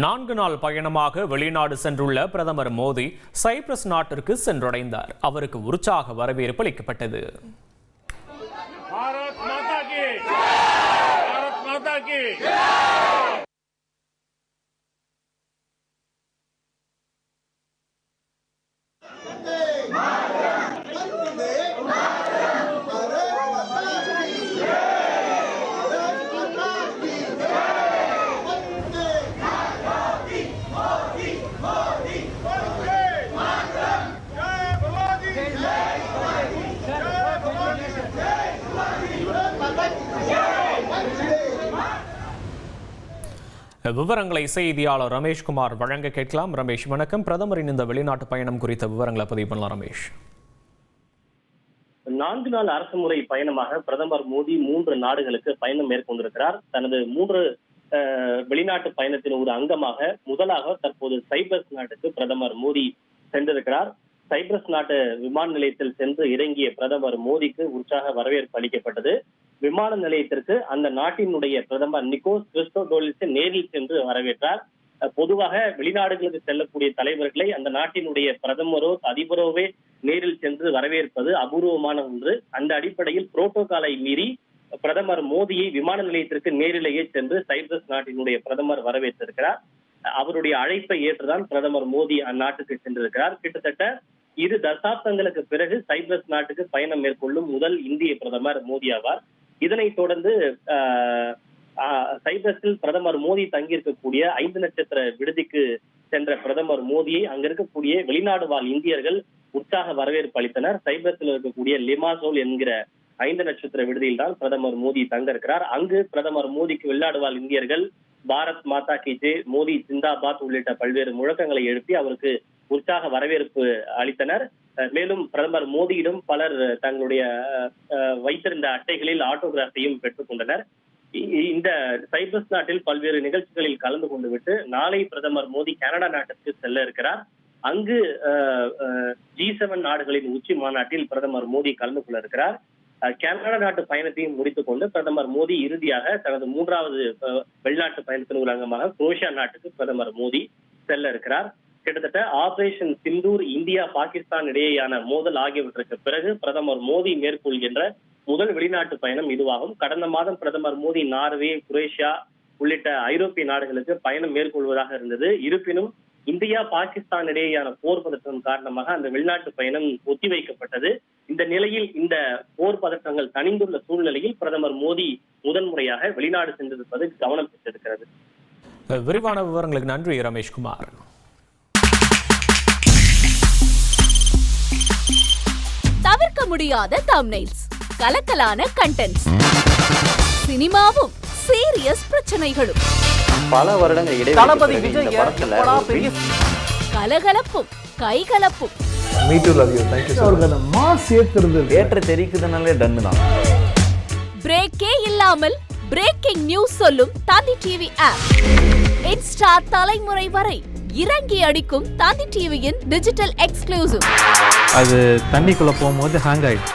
நான்கு நாள் பயணமாக வெளிநாடு சென்றுள்ள பிரதமர் மோடி சைப்ரஸ் நாட்டிற்கு சென்றடைந்தார். அவருக்கு உற்சாக வரவேற்பு அளிக்கப்பட்டது. விவரங்களை செய்தியாளர் ரமேஷ்குமார் வழங்க கேட்கலாம். ரமேஷ் வணக்கம். பிரதமரின் இந்த வெளிநாட்டு பயணம் குறித்த விவரங்களை பதிவு பண்ணலாம் ரமேஷ். நான்கு நாள் அரசு முறை பயணமாக பிரதமர் மோடி மூன்று நாடுகளுக்கு பயணம் மேற்கொண்டிருக்கிறார். தனது மூன்று வெளிநாட்டு பயணத்தின் ஒரு அங்கமாக முதலாக தற்போது சைப்ரஸ் நாட்டுக்கு பிரதமர் மோடி சென்றிருக்கிறார். சைப்ரஸ் நாட்டு விமான நிலையத்தில் சென்று இறங்கிய பிரதமர் மோடிக்கு உற்சாக வரவேற்பு அளிக்கப்பட்டது. விமான நிலையத்திற்கு அந்த நாட்டினுடைய பிரதமர் நிக்கோஸ் கிறிஸ்டோடோலிஸை நேரில் சென்று வரவேற்றார். பொதுவாக வெளிநாடுகளுக்கு செல்லக்கூடிய தலைவர்களை அந்த நாட்டினுடைய பிரதமரோ அதிபரோவே நேரில் சென்று வரவேற்பது அபூர்வமான ஒன்று. அந்த அடிப்படையில் புரோட்டோகாலை மீறி பிரதமர் மோடியை விமான நிலையத்திற்கு நேரிலேயே சென்று சைப்ரஸ் நாட்டினுடைய பிரதமர் வரவேற்றிருக்கிறார். அவருடைய அழைப்பை ஏற்றுதான் பிரதமர் மோடி அந்நாட்டுக்கு சென்றிருக்கிறார். கிட்டத்தட்ட இரு தசாப்தங்களுக்கு பிறகு சைப்ரஸ் நாட்டுக்கு பயணம் மேற்கொள்ளும் முதல் இந்திய பிரதமர் மோடி ஆவார். இதனைத் தொடர்ந்து ஆஹ், ஆஹ், சைப்ரஸில் பிரதமர் மோடி தங்கியிருக்கக்கூடிய ஐந்து நட்சத்திர விடுதிக்கு சென்ற பிரதமர் மோடியை அங்க இருக்கக்கூடிய வெளிநாடு வாழ் இந்தியர்கள் உற்சாக வரவேற்பு அளித்தனர். சைப்ரஸில் இருக்கக்கூடிய லிமாசோல் என்கிற ஐந்து நட்சத்திர விடுதியில் தான் பிரதமர் மோடி தங்க இருக்கிறார் அங்கு பிரதமர் மோடிக்கு வெளிநாடு இந்தியர்கள் பாரத் மாதா கி ஜே மோடி ஜிந்தாபாத் உள்ளிட்ட பல்வேறு முழக்கங்களை எழுப்பி அவருக்கு உற்சாக வரவேற்பு அளித்தனர். மேலும் பிரதமர் மோடியிடம் பலர் தங்களுடைய வைத்திருந்த அட்டைகளில் ஆட்டோகிராஃபையும் பெற்றுக்கொண்டனர் இந்த சைப்ரஸ் நாட்டில் பல்வேறு நிகழ்ச்சிகளில் கலந்து கொண்டு விட்டு நாளை பிரதமர் மோடி கனடா நாட்டிற்கு செல்ல இருக்கிறார். அங்கு ஜி செவன் நாடுகளின் உச்சி மாநாட்டில் பிரதமர் மோடி கலந்து கொள்ள இருக்கிறார். கனடா நாட்டு பயணத்தையும் முடித்துக் கொண்டு பிரதமர் மோடி இறுதியாக தனது மூன்றாவது வெளிநாட்டு பயணத்தின் ஒரு அங்கமாக குரோஷியா நாட்டுக்கு பிரதமர் மோடி செல்ல இருக்கிறார். கிட்டத்தட்ட ஆபரேஷன் சிந்தூர் இந்தியா பாகிஸ்தான் இடையேயான மோதல் ஆகியவற்றுக்கு பிறகு பிரதமர் மோடி மேற்கொள்கின்ற முதல் வெளிநாட்டு பயணம் இதுவாகும். கடந்த மாதம் பிரதமர் மோடி நார்வே குரேஷியா உள்ளிட்ட ஐரோப்பிய நாடுகளுக்கு பயணம் மேற்கொள்வதாக இருந்தது. இருப்பினும் இந்தியா பாகிஸ்தான் இடையேயான போர் பதற்றம் காரணமாக அந்த வெளிநாட்டு பயணம் ஒத்திவைக்கப்பட்டது. இந்த நிலையில் இந்த போர் பதற்றங்கள் தணிந்துள்ள சூழ்நிலையில் பிரதமர் மோடி முதன்முறையாக வெளிநாடு சென்றிருப்பது கவனம் பெற்றிருக்கிறது. விரிவான விவரங்களுக்கு நன்றி ரமேஷ்குமார் தவிர்க்க முடியாத தம்னைல்ஸ் கலக்கலான கண்டென்ட்ஸ் சினிமாவும் சீரியஸ் பிரச்சனைகளும். பல வருடங்கள் தளபதி இடைவெளி கலகலப்பும் கைகலப்பும். பிரேக்கே இல்லாமல் பிரேக்கிங் நியூஸ் சொல்லும் தந்தி டிவி ஆப் இன்ஸ்டா தலைமுறை வரை இறங்கி அடிக்கும் தந்தி டிவியின் டிஜிட்டல் எக்ஸ்க்ளூசிவ் அது தண்ணிக்குள்ள போகும்போது ஹேங் ஆயிடுச்சு